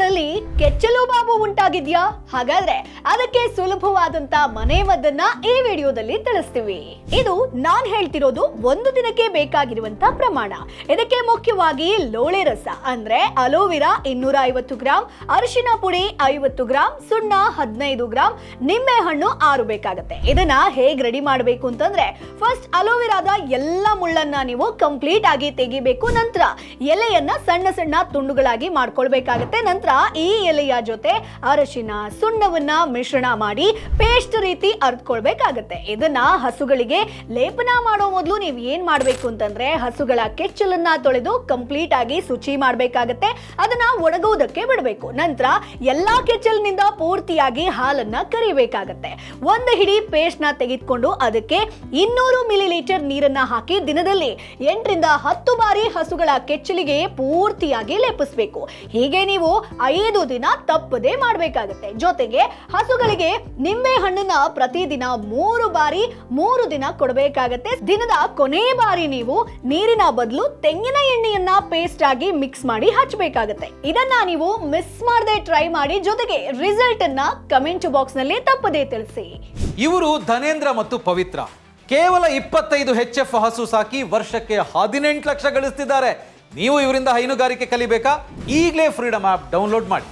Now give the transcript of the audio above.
ಹಸುಗಳಲ್ಲಿ ಕೆಚ್ಚಲು ಬಾಬು ಉಂಟಾಗಿದ್ಯಾ? ಹಾಗಾದ್ರೆ ಅದಕ್ಕೆ ಸುಲಭವಾದಂತ ಮನೆ ಮದ್ದನ್ನ ಈ ವಿಡಿಯೋದಲ್ಲಿ ತಿಳಿಸ್ತೀವಿ. ಇದು ನಾನ್ ಹೇಳ್ತಿರೋದು ಒಂದು ದಿನಕ್ಕೆ ಬೇಕಾಗಿರುವಂತ ಪ್ರಮಾಣ. ಇದಕ್ಕೆ ಮುಖ್ಯವಾಗಿ ಲೋಳೆ ರಸ, ಅಂದ್ರೆ ಅಲೋವೆರಾ ಇನ್ನೂರ ಐವತ್ತು ಗ್ರಾಂ ಅರಿಶಿನ ಪುಡಿ ಐವತ್ತು ಗ್ರಾಂ, ಸುಣ್ಣ ಹದಿನೈದು ಗ್ರಾಂ ನಿಂಬೆ ಹಣ್ಣು ಆರು ಬೇಕಾಗತ್ತೆ. ಇದನ್ನ ಹೇಗ್ ರೆಡಿ ಮಾಡಬೇಕು ಅಂತಂದ್ರೆ ಫಸ್ಟ್ ಅಲೋವೆರಾದ ಎಲ್ಲ ಮುಳ್ಳನ್ನ ನೀವು ಕಂಪ್ಲೀಟ್ ಆಗಿ ತೆಗಿಬೇಕು ನಂತರ ಎಲೆಯನ್ನ ಸಣ್ಣ ಸಣ್ಣ ತುಂಡುಗಳಾಗಿ ಮಾಡ್ಕೊಳ್ಬೇಕಾಗತ್ತೆ. ನಂತರ ಈ ಎಲೆಯ ಜೊತೆ ಅರಶಿನ, ಸುಣ್ಣವನ್ನ ಮಿಶ್ರಣ ಮಾಡಿ ಪೇಸ್ಟ್ ರೀತಿ ಅರ್ದ್ಕೊಳ್ಬೇಕಾಗತ್ತೆ. ಇದನ್ನ ಹಸುಗಳಿಗೆ ಲೇಪನ ಮಾಡೋ ಮೊದಲು ನೀವು ಏನ್ ಮಾಡಬೇಕು ಅಂತಂದ್ರೆ ಹಸುಗಳ ಕೆಚ್ಚಲನ್ನ ತೊಳೆದು ಕಂಪ್ಲೀಟ್ ಆಗಿ ಶುಚಿ ಮಾಡಬೇಕಾಗತ್ತೆ. ಅದನ್ನ ಒಣಗುವುದಕ್ಕೆ ಬಿಡಬೇಕು. ನಂತರ ಎಲ್ಲಾ ಕೆಚ್ಚಲಿನಿಂದ ಪೂರ್ತಿಯಾಗಿ ಹಾಲನ್ನ ಕರಿಬೇಕಾಗತ್ತೆ. ಒಂದು ಹಿಡಿ ಪೇಸ್ಟ್ನ ತೆಗೆದುಕೊಂಡು ಅದಕ್ಕೆ ಇನ್ನೂರು ಮಿಲಿ ಲೀಟರ್ ನೀರನ್ನ ಹಾಕಿ ದಿನದಲ್ಲಿ ಎಂಟರಿಂದ ಹತ್ತು ಬಾರಿ ಹಸುಗಳ ಕೆಚ್ಚಲಿಗೆ ಪೂರ್ತಿಯಾಗಿ ಲೇಪಿಸಬೇಕು. ಹೀಗೆ ನೀವು ಐದು ದಿನ ತಪ್ಪದೇ ಮಾಡಬೇಕಾಗುತ್ತೆ. ಜೊತೆಗೆ ಹಸುಗಳಿಗೆ ನಿಂಬೆ ಹಣ್ಣನ್ನ ಪ್ರತಿದಿನ ಮೂರು ಬಾರಿ ಮೂರು ದಿನ ಕೊಡಬೇಕಾಗತ್ತೆ. ದಿನದ ಕೊನೆ ಬಾರಿ ನೀವು ನೀರಿನ ಬದಲು ತೆಂಗಿನ ಎಣ್ಣೆಯನ್ನ ಪೇಸ್ಟ್ ಆಗಿ ಮಿಕ್ಸ್ ಮಾಡಿ ಹಚ್ಚಬೇಕಾಗತ್ತೆ ಇದನ್ನ ನೀವು ಮಿಸ್ ಮಾಡದೆ ಟ್ರೈ ಮಾಡಿ ಜೊತೆಗೆ ರಿಸಲ್ಟ್ ಅನ್ನ ಕಮೆಂಟ್ ಬಾಕ್ಸ್ನಲ್ಲಿ ತಪ್ಪದೇ ತಿಳಿಸಿ. ಇವರು ಧನೇಂದ್ರ ಮತ್ತು ಪವಿತ್ರ. ಕೇವಲ ಇಪ್ಪತ್ತೈದು ಎಚ್ ಎಫ್ ಹಸು ಸಾಕಿ ವರ್ಷಕ್ಕೆ ಹದಿನೆಂಟು ಲಕ್ಷ ಗಳಿಸ್ತಿದ್ದಾರೆ. ನೀವು ಇವರಿಂದ ಹೈನುಗಾರಿಕೆ ಕಲಿಬೇಕಾ? ಈಗಲೇ ಫ್ರೀಡಮ್ ಆ್ಯಪ್ ಡೌನ್ಲೋಡ್ ಮಾಡಿ.